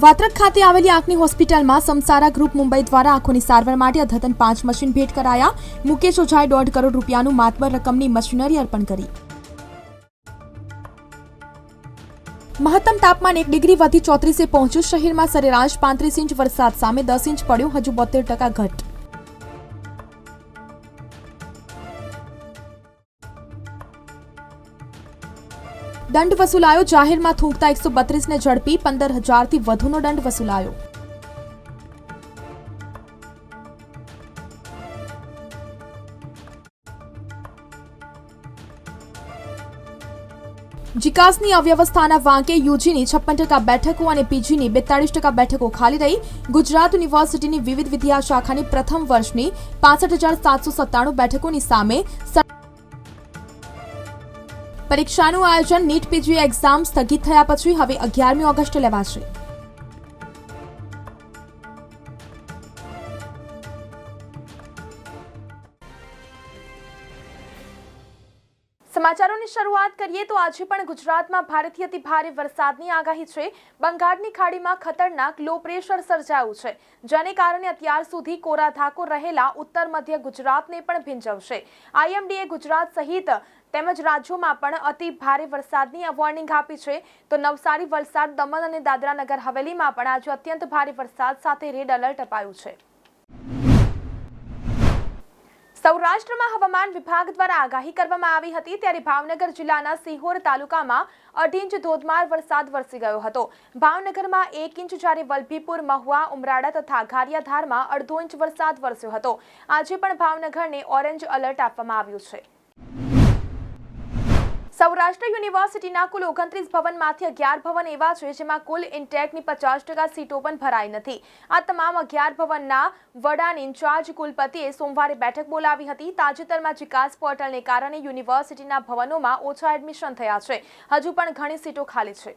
વાત્રક ખાતે આવેલી આંખની હોસ્પિટલમાં સમસારા ગ્રુપ મુંબઈ દ્વારા આંખોની સારવાર માટે અદ્યતન પાંચ મશીન ભેટ કરાયા. મુકેશ ઓઝાએ દોઢ કરોડ રૂપિયાનું માતબર રકમની મશીનરી અર્પણ કરી. મહત્તમ તાપમાન એક ડિગ્રી વધી ચોત્રીસે પહોંચ્યું. શહેરમાં સરેરાશ પાંત્રીસ ઇંચ વરસાદ સામે દસ ઇંચ પડ્યો. હજુ બોતેર ટકા ઘટ. દંડ વસૂલાયો. જાહેરમાં થૂંકતા એકસો બત્રીસને ઝડપી પંદર હજારથી વધુનો દંડ વસૂલાયો. જીકાસની અવ્યવસ્થાના વાંકે યુજીની છપ્પન ટકા બેઠકો અને પીજીની બેતાળીસ ટકા બેઠકો ખાલી રહી. ગુજરાત યુનિવર્સિટીની વિવિધ વિદ્યા શાખાની પ્રથમ વર્ષની પાસઠ હજાર સાતસો સત્તાણું બેઠકોની સામે પરીક્ષાનું આયોજન નીટ પીજી એક્ઝામ સ્થગિત થયા પછી હવે અગિયારમી ઓગસ્ટે લેવાશે. સમાચારોની શરૂઆત કરીએ તો આજે પણ ગુજરાતમાં ભારેથી અતિ ભારે વરસાદની આગાહી છે. બંગાળની ખાડીમાં ખતરનાક લો પ્રેશર સર્જાયું છે, જેને કારણે અત્યાર સુધી કોરા રહેલા ઉત્તર મધ્ય ગુજરાતને પણ ભીંજવશે. આઈએમડીએ ગુજરાત સહિત તેમજ રાજ્યોમાં પણ અતિ ભારે વરસાદની વોર્નિંગ આપી છે. તો નવસારી વલસાડ, દમણ અને દાદરા નગર હવેલીમાં પણ આજે અત્યંત ભારે વરસાદ સાથે રેડ એલર્ટ અપાયું છે. સૌરાષ્ટ્રમાં હવામાન વિભાગ દ્વારા આગાહી કરવામાં આવી હતી ત્યારે ભાવનગર જિલ્લાના સિહોર તાલુકામાં અઢી ઇંચ ધોધમાર વરસાદ વરસી ગયો હતો. ભાવનગરમાં એક ઇંચ જ્યારે વલભીપુર, મહુવા, ઉમરાળા તથા ગારિયાધારમાં અડધો ઇંચ વરસાદ વરસ્યો હતો. આજે પણ ભાવનગરને ઓરેન્જ એલર્ટ આપવામાં આવ્યું છે. સૌરાષ્ટ્ર યુનિવર્સિટીના કુલ ઓગણત્રીસ ભવનમાંથી અગિયાર ભવન એવા છે જેમાં કુલ ઇન્ટેકની પચાસ ટકા સીટો પણ ભરાઈ નથી. આ તમામ અગિયાર ભવનના વડાની ઇન્ચાર્જ કુલપતિએ સોમવારે બેઠક બોલાવી હતી. તાજેતરમાં વિકાસ પોર્ટલને કારણે યુનિવર્સિટીના ભવનોમાં ઓછા એડમિશન થયા છે. હજુ પણ ઘણી સીટો ખાલી છે.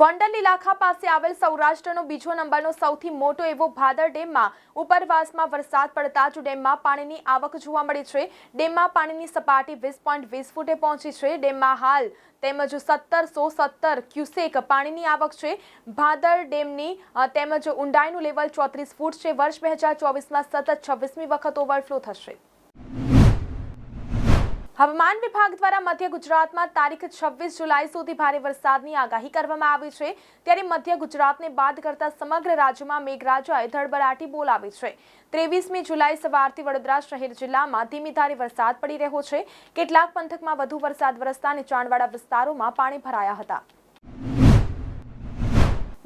ગોંડલ ઇલાખા પાસે આવેલ સૌરાષ્ટ્રનો બીજો નંબરનો સૌથી મોટો એવો ભાદર ડેમમાં ઉપરવાસમાં વરસાદ પડતા જ ડેમમાં પાણીની આવક જોવા મળી છે. ડેમમાં પાણીની સપાટી વીસ પોઈન્ટ વીસ ફૂટે પહોંચી છે. ડેમમાં હાલ તેમજ સત્તરસો સત્તર ક્યુસેક પાણીની આવક છે. ભાદર ડેમની તેમજ ઊંડાઈનું લેવલ ચોત્રીસ ફૂટ છે. વર્ષ બે હજાર ચોવીસમાં સતત છવ્વીસમી વખત ઓવરફ્લો થશે. હવામાન વિભાગ દ્વારા મધ્ય ગુજરાતમાં તારીખ છવ્વીસ જુલાઈ સુધી ભારે વરસાદની આગાહી કરવામાં આવી છે. ત્યારે મધ્ય ગુજરાતને બાદ કરતા સમગ્ર રાજ્યમાં મેઘરાજાએ ધડબડાટી બોલાવી છે. ત્રેવીસમી જુલાઈ સવારથી વડોદરા શહેર જિલ્લામાં ધીમી ધારે વરસાદ પડી રહ્યો છે. કેટલાક પંથકમાં વધુ વરસાદ વરસતા નીચાણવાળા વિસ્તારોમાં પાણી ભરાયા હતા.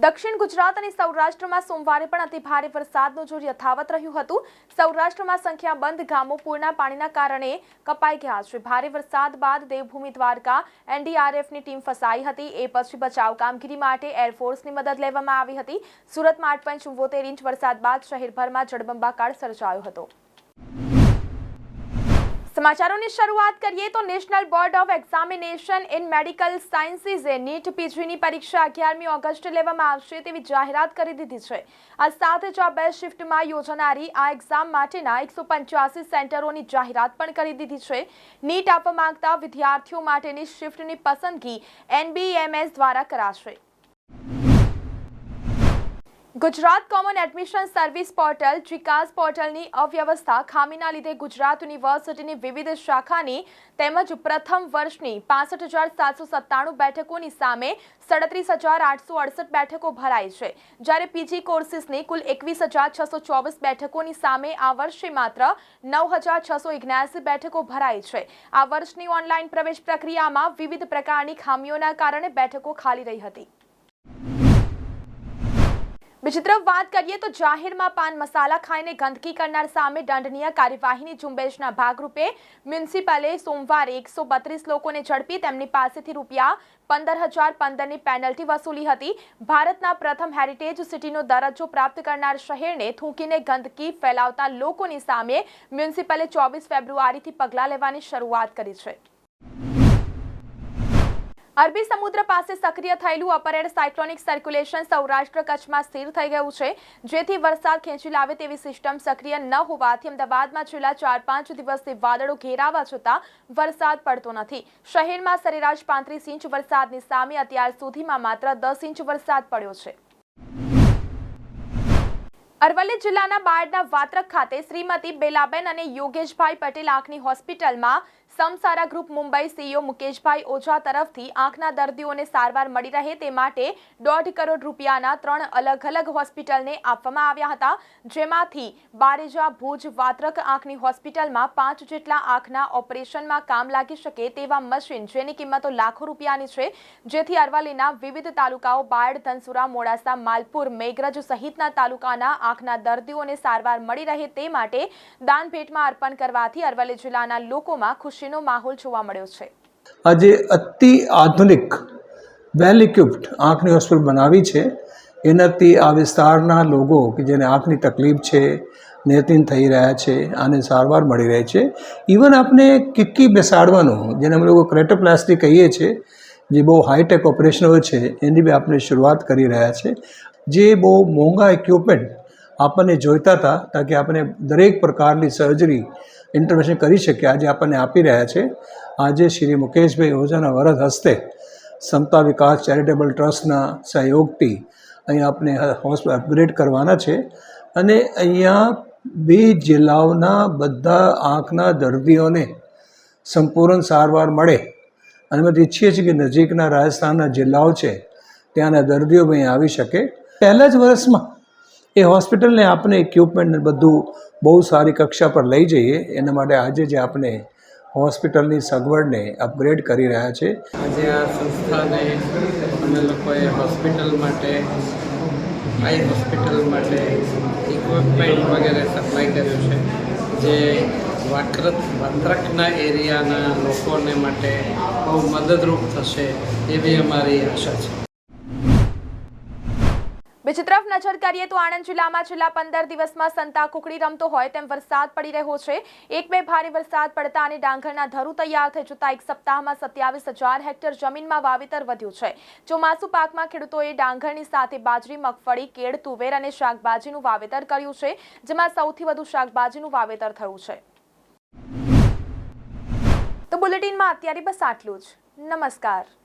દક્ષિણ ગુજરાત અને સૌરાષ્ટ્રમાં સોમવારે પણ અતિ ભારે વરસાદનું જોર યથાવત રહ્યું હતું, સૌરાષ્ટ્રમાં સંખ્યાબંધ ગામો પૂરના પાણીના કારણે કપાઈ ગયા છે. ભારે વરસાદ બાદ દેવભૂમિ દ્વારકા, એનડીઆરએફની ટીમ ફસાઈ હતી. એ પછી બચાવ કામગીરી માટે એરફોર્સની મદદ લેવામાં આવી હતી. સુરતમાં આઠ પોઈન્ટ ચુંવોતેર ઇંચ વરસાદ બાદ શહેરભરમાં જળબંબાકાર સર્જાયો હતો. સમાચારોની શરૂઆત કરીએ તો national board of examination in medical સાયન્સીસે NEET પીજીની પરીક્ષા અગિયારમી ઓગસ્ટે લેવામાં આવશે તેવી જાહેરાત કરી દીધી છે. આ સાથે જ આ શિફ્ટમાં યોજાનારી આ એક્ઝામ માટેના એકસો પંચ્યાસી સેન્ટરોની જાહેરાત પણ કરી દીધી છે. નીટ આપવા માંગતા વિદ્યાર્થીઓ માટેની શિફ્ટની પસંદગી એનબીએમએસ દ્વારા કરાશે. Gujarat common admission service portal Vikas પોર્ટલની અવ્યવસ્થા ખામીના લીધે ગુજરાત યુનિવર્સિટીની વિવિધ શાખાની તેમજ પ્રથમ વર્ષની પાસઠ હજાર સાતસો સત્તાણું બેઠકોની સામે સડત્રીસ હજાર આઠસો અડસઠ બેઠકો ભરાઈ છે. જ્યારે પીજી કોર્સિસની કુલ એકવીસ હજાર છસો ચોવીસ બેઠકોની સામે આ વર્ષે માત્ર નવ હજાર છસો ઓગણ્યાસી બેઠકો ભરાઈ છે. આ વર્ષની ઓનલાઈન પ્રવેશ પ્રક્રિયામાં વિવિધ પ્રકારની ખામીઓના કારણે બેઠકો ખાલી રહી હતી. બીજી તરફ વાત કરીએ તો જાહેરમાં પાન મસાલા ખાઈને ગંદકી કરનાર સામે દંડનીય કાર્યવાહીની ઝુંબેશના ભાગરૂપે મ્યુનિસિપલે સોમવારે એકસો બત્રીસ લોકોને ઝડપી તેમની પાસેથી રૂપિયા પંદર હજાર પંદરની પેનલ્ટી વસૂલી હતી. ભારતના પ્રથમ હેરિટેજ સિટીનો દરજ્જો પ્રાપ્ત કરનાર શહેરને થૂંકીને ગંદકી ફેલાવતા લોકોની સામે મ્યુનિસિપલે ચોવીસ ફેબ્રુઆરીથી પગલાં લેવાની શરૂઆત કરી છે. અરબી સમુદ્ર પાસે સક્રિય થયેલું upper air cyclonic circulation Saurashtra કચ્છમાં સ્થિર થઈ ગયું છે. જેથી વરસાદ ખેંચી લાવે તેવી સિસ્ટમ સક્રિય ન હોવાથી અમદાવાદમાં છેલ્લા ચાર પાંચ દિવસથી વાદળો ઘેરાવા છતાં વરસાદ પડતો નથી. શહેરમાં સરેરાશ પાંત્રીસ ઇંચ વરસાદની સામે અત્યાર સુધીમાં માત્ર દસ ઇંચ વરસાદ પડ્યો છે. અરવલ્લી જિલ્લાના બાયડના વાત્રક ખાતે શ્રીમતી બેલાબેન અને યોગેશભાઈ પટેલ આંખની હોસ્પિટલમાં સમસારા ગ્રુપ મુંબઈ સીઈઓ મુકેશભાઈ ઓઝા તરફથી આંખના દર્દીઓને સારવાર મળી રહે તે માટે દોઢ કરોડ રૂપિયાના ત્રણ અલગ અલગ હોસ્પિટલને આપવામાં આવ્યા હતા, જેમાંથી બારેજા ભુજ વાત્રક આંખની હોસ્પિટલમાં પાંચ જેટલા આંખના ઓપરેશનમાં કામ લાગી શકે તેવા મશીન જેની કિંમતો લાખો રૂપિયાની છે, જેથી અરવલ્લીના વિવિધ તાલુકાઓ બાયડ, ધનસુરા, મોડાસા, માલપુર, મેઘરજ સહિતના તાલુકાના આંખના દર્દીઓને સારવાર મળી રહે તે માટે દાન ભેટમાં અર્પણ કરવાથી અરવલ્લી જિલ્લાના લોકોમાં ખુશીનો માહોલ જોવા મળ્યો છે. આજે અતિ આધુનિક વેલ ઇક્વિપ્ડ આંખની હોસ્પિટલ બનાવી છે. એનાથી આ વિસ્તારના લોકો કે જેને આંખની તકલીફ છે નેતિન થઈ રહ્યા છે, આને સારવાર મળી રહે છે. ઇવન આપણે કિક્કી બેસાડવાનું, જેને અમે લોકો ક્રેટોપ્લાસ્ટી કહીએ છીએ, જે બહુ હાઈટેક ઓપરેશન હોય છે, એની બી આપણે શરૂઆત કરી રહ્યા છે. જે બહુ મોંઘા ઇક્વિપમેન્ટ આપણને જોઈતા હતા તાકે આપણે દરેક પ્રકારની સર્જરી ઇન્ટરવેન્શન કરી શકીએ. આજે આપણને આપી રહ્યા છે. આજે શ્રી મુકેશભાઈ ઓઝાના વરદ હસ્તે સમતા વિકાસ ચેરિટેબલ ટ્રસ્ટના સહયોગથી અહીંયા આપણે હોસ્પિટલ અપગ્રેડ કરવાના છે. અને અહીંયા બે જિલ્લાઓના બધા આંખના દર્દીઓને સંપૂર્ણ સારવાર મળે. અને અમે ઈચ્છીએ છીએ કે નજીકના રાજસ્થાનના જિલ્લાઓ છે, ત્યાંના દર્દીઓ અહીં આવી શકે. પહેલાં જ વર્ષમાં એ હોસ્પિટલને આપણે ઇક્વિપમેન્ટ બધું બહુ સારી કક્ષા પર લઈ જઈએ. એના માટે આજે જે આપણે હોસ્પિટલની સગવડને અપગ્રેડ કરી રહ્યા છે. આજે આ સંસ્થાને અમે લોકોએ હોસ્પિટલ માટે, આઈ હોસ્પિટલ માટે ઇક્વિપમેન્ટ વગેરે સપ્લાય કર્યું છે. જે વાક્રત, વાત્રકના એરિયાના લોકોને માટે બહુ મદદરૂપ થશે એવી અમારી આશા છે. બીજી તરફ નજર કરીએ તો આણંદ જિલ્લામાં છેલ્લા પંદર દિવસમાં સંતા કુકડી રમતો હોય તેમ વરસાદ પડી રહ્યો છે. એક બે ભારે વરસાદ પડતા અને ડાંગરના ધરુ તૈયાર થઈ જતા એક સપ્તાહમાં સત્યાવીસ હજાર હેક્ટર જમીનમાં વાવેતર વધ્યું છે. ચોમાસુ પાકમાં ખેડૂતોએ ડાંગરની સાથે બાજરી, મગફળી, કેળ, તુવેર અને શાકભાજીનું વાવેતર કર્યું છે, જેમાં સૌથી વધુ શાકભાજીનું વાવેતર થયું છે. તો બુલેટિનમાં અત્યારે બસ આટલું જ. નમસ્કાર.